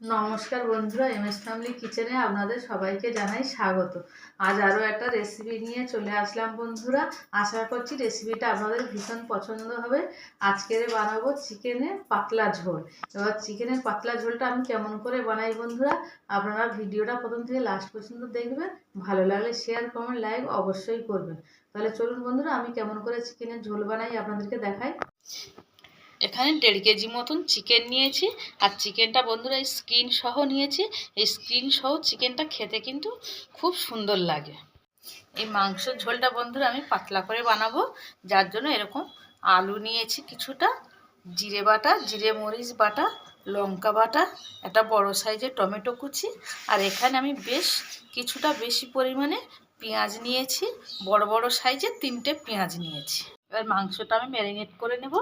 নমস্কার বন্ধুরা M S family কিচেনে আপনাদের সবাইকে জানাই স্বাগত। আজ আরও একটা রেসিপি নিয়ে চলে আসলাম বন্ধুরা। আশা করছি রেসিপিটা আপনাদের ভীষণ পছন্দ হবে। আজকের বানাবো চিকেনের পাতলা ঝোল। এবার চিকেনের পাতলা ঝোলটা আমি কেমন করে বানাই বন্ধুরা, আপনারা ভিডিওটা প্রথম থেকে লাস্ট পর্যন্ত দেখবেন। ভালো লাগলে শেয়ার কমেন্ট লাইক অবশ্যই করবেন। তাহলে চলুন বন্ধুরা, আমি কেমন করে চিকেনের ঝোল বানাই আপনাদেরকে দেখাই। এখানে দেড় কেজি মতন চিকেন নিয়েছি। আর চিকেনটা বন্ধুরা স্কিন সহ নিয়েছি। এই স্কিন সহ চিকেনটা খেতে কিন্তু খুব সুন্দর লাগে। এই মাংসের ঝোলটা বন্ধুরা আমি পাতলা করে বানাবো। যার জন্য এরকম আলু নিয়েছি কিছুটা, জিরে বাটা, জিরে মরিচ বাটা, লঙ্কা বাটা, একটা বড় সাইজের টমেটো কুচি। আর এখানে আমি বেশ কিছুটা বেশি পরিমাণে পেঁয়াজ নিয়েছি। বড় বড় সাইজের তিনটে পেঁয়াজ নিয়েছি। এবার মাংসটা আমি ম্যারিনেট করে নেব।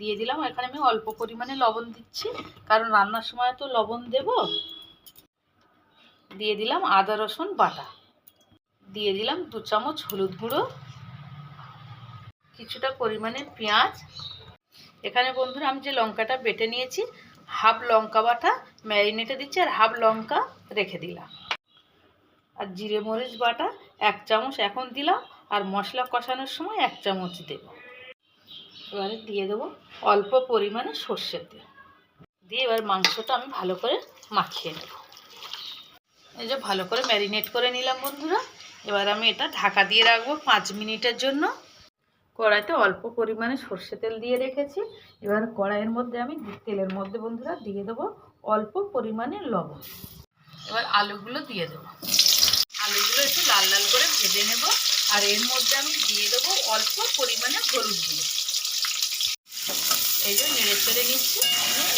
দিয়ে দিলাম এখানে আমি অল্প পরিমাণে লবণ দিচ্ছি, কারণ রান্নার সময় তো লবণ দেব। দিয়ে দিলাম আদা, রসুন, বাটা। দিয়ে দিলাম দু চামচ হলুদ গুঁড়ো, কিছুটা পরিমাণে পেঁয়াজ। এখানে বন্ধুরা আমি যে লঙ্কাটা বেটে নিয়েছি, হাফ লঙ্কা বাটা ম্যারিনেটে দিচ্ছি, আর হাফ লঙ্কা রেখে দিলাম। আর জিরে মরিচ বাটা এক চামচ এখন দিলাম, আর মশলা কষানোর সময় এক চামচ দেবো। এবারে দিয়ে দেবো অল্প পরিমাণে সর্ষের তেল। দিয়ে এবার মাংসটা আমি ভালো করে মাখিয়ে নেব। এই যে ভালো করে ম্যারিনেট করে নিলাম বন্ধুরা। এবার আমি এটা ঢাকা দিয়ে রাখব পাঁচ মিনিটের জন্য। কড়াইতে অল্প পরিমাণে সর্ষে তেল দিয়ে রেখেছি। এবার কড়াইয়ের মধ্যে আমি তেলের মধ্যে বন্ধুরা দিয়ে দেবো অল্প পরিমাণে লবণ। এবার আলুগুলো দিয়ে দেবো। আলুগুলো একটু লাল লাল করে ভেজে নেব। আর এর মধ্যে আমি দিয়ে দেবো অল্প পরিমাণে হলুদ দিয়ে এই জন্য নেড়ে চেড়ে নিচ্ছি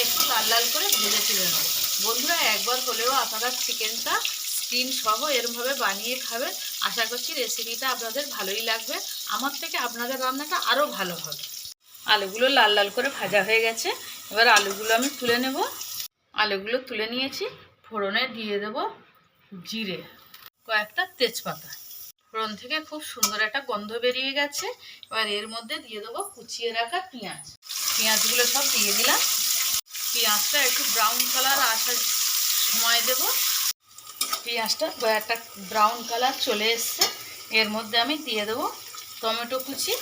একটু লাল লাল করে ভেজে তুলে নেব। বন্ধুরা, একবার হলেও আপনারা চিকেনটা স্কিন সহ এরমভাবে বানিয়ে খাবেন। আশা করছি রেসিপিটা আপনাদের ভালোই লাগবে। আমার থেকে আপনাদের রান্নাটা আরও ভালো হবে। আলুগুলো লাল লাল করে ভাজা হয়ে গেছে। এবার আলুগুলো আমি তুলে নেব। আলুগুলো তুলে নিয়েছি। ফোড়নে দিয়ে দেব জিরে, কয়েকটা তেজপাতা। ফোড়ন থেকে খুব সুন্দর একটা গন্ধ বেরিয়ে গেছে। এবার এর মধ্যে দিয়ে দেবো কুচিয়ে রাখা পেঁয়াজ। পেঁয়াজগুলো সব দিয়ে দিলাম। পেঁয়াজটা একটু ব্রাউন কালার আসার সময় দেব। পেঁয়াজটা একটা ব্রাউন কালার চলে এসছে। এর মধ্যে আমি দিয়ে দেবো টমেটো কুচি।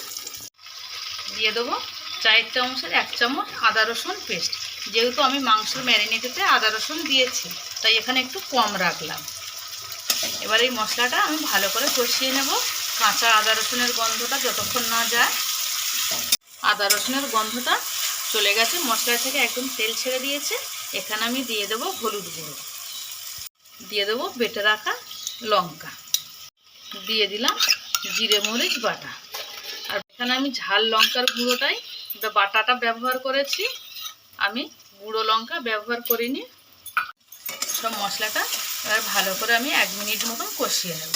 দিয়ে দেবো চায়ের চামচের এক চামচ আদা রসুন পেস্ট যেহেতু আমি মাংস ম্যারিনেটেতে আদা রসুন দিয়েছি, তাই এখানে একটু কম রাখলাম। এবার এই মশলাটা আমি ভালো করে কষিয়ে নেব। কাঁচা আদা রসুনের গন্ধটা যতক্ষণ না যায়। আদা রসুনের গন্ধটা চলে গেছে মশলা থেকে একদম তেল ছেড়ে দিয়েছে। এখানে আমি দিয়ে দেবো হলুদ গুঁড়ো। দিয়ে দেবো বেটে রাখা লঙ্কা। দিয়ে দিলাম জিরে মরিচ বাটা। আর এখানে আমি ঝাল লঙ্কার গুঁড়োটাই বাটাটা ব্যবহার করেছি। আমি গুঁড়ো লঙ্কা ব্যবহার করিনি। সব মশলাটা এবার ভালো করে আমি এক মিনিট মতন কষিয়ে নেব।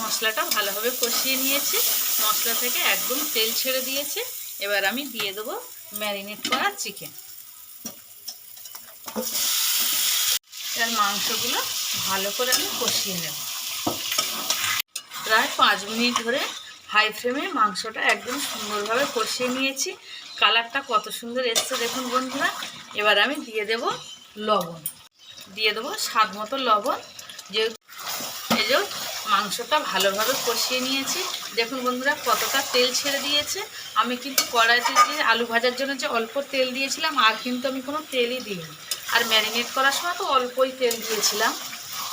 মশলাটা ভালোভাবে কষিয়ে নিয়েছি। মশলা থেকে একদম তেল ছেড়ে দিয়েছে। এবার আমি দিয়ে দেবো ম্যারিনেট করা চিকেন। এবার মাংসগুলো ভালো করে আমি কষিয়ে নেব। প্রায় পাঁচ মিনিট ধরে হাই ফ্লেমে মাংসটা একদম সুন্দরভাবে কষিয়ে নিয়েছি। কালারটা কত সুন্দর এসছে দেখুন বন্ধুরা। এবার আমি দিয়ে দেব লবণ। দিয়ে দেবো স্বাদ মতো লবণ। যেহেতু মাংসটা ভালোভাবে কষিয়ে নিয়েছি। দেখুন বন্ধুরা, কতটা তেল ছেড়ে দিয়েছে। আমি কিন্তু কড়াইতে যে আলু ভাজার জন্য যে অল্প তেল দিয়েছিলাম, আর কিন্তু আমি কোনো তেলই দিইনি। আর ম্যারিনেট করার সময় তো অল্পই তেল দিয়েছিলাম।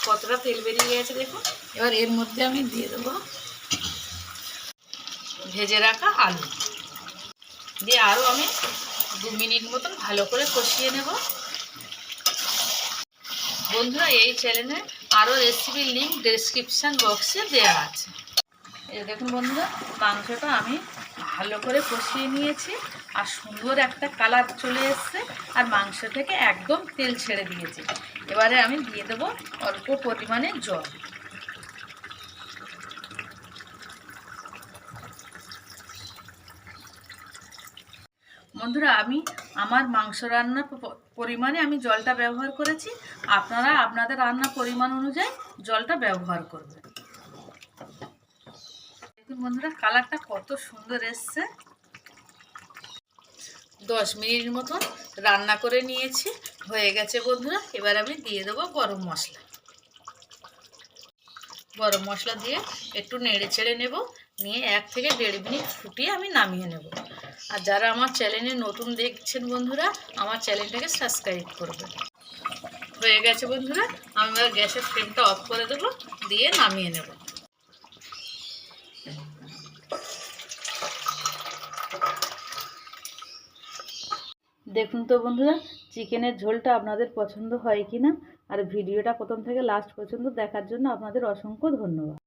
কতটা তেল বেরিয়ে গেছে দেখুন। এবার এর মধ্যে আমি দিয়ে দেবো ভেজে রাখা আলু। দিয়ে আরও আমি দু মিনিট মতন ভালো করে কষিয়ে নেব। বন্ধুরা, এই চ্যানেলে আরও রেসিপির লিঙ্ক ডেসক্রিপশান বক্সে দেওয়া আছে। এই দেখুন বন্ধুরা, মাংসটা আমি ভালো করে কষিয়ে নিয়েছি আর সুন্দর একটা কালার চলে এসছে আর মাংস থেকে একদম তেল ছেড়ে দিয়েছি। এবারে আমি দিয়ে দেবো অল্প পরিমাণে জল। বন্ধুরা, আমি আমার মাংস রান্নার পরিমাণে আমি জলটা ব্যবহার করেছি। আপনারা আপনাদের রান্নার পরিমাণ অনুযায়ী জলটা ব্যবহার করবেন। দেখুন বন্ধুরা, কালারটা কত সুন্দর এসছে। দশ মিনিট মতন রান্না করে নিয়েছি, হয়ে গেছে বন্ধুরা। এবার আমি দিয়ে দেবো গরম মশলা। গরম মশলা দিয়ে একটু নেড়ে ছেড়ে নেব, নিয়ে এক থেকে দেড় মিনিট ফুটিয়ে আমি নামিয়ে নেব। আর যারা আমার চ্যানেলে নতুন দেখছেন বন্ধুরা, আমার চ্যানেলটাকে সাবস্ক্রাইব করবেন হয়ে গেছে বন্ধুরা, আমি এবার গ্যাসের ফ্লেমটা অফ করে দেবো, দিয়ে নামিয়ে নেব। দেখুন তো বন্ধুরা, চিকেনের ঝোলটা আপনাদের পছন্দ হয় কি না আর ভিডিওটা প্রথম থেকে লাস্ট পর্যন্ত দেখার জন্য আপনাদের অসংখ্য ধন্যবাদ।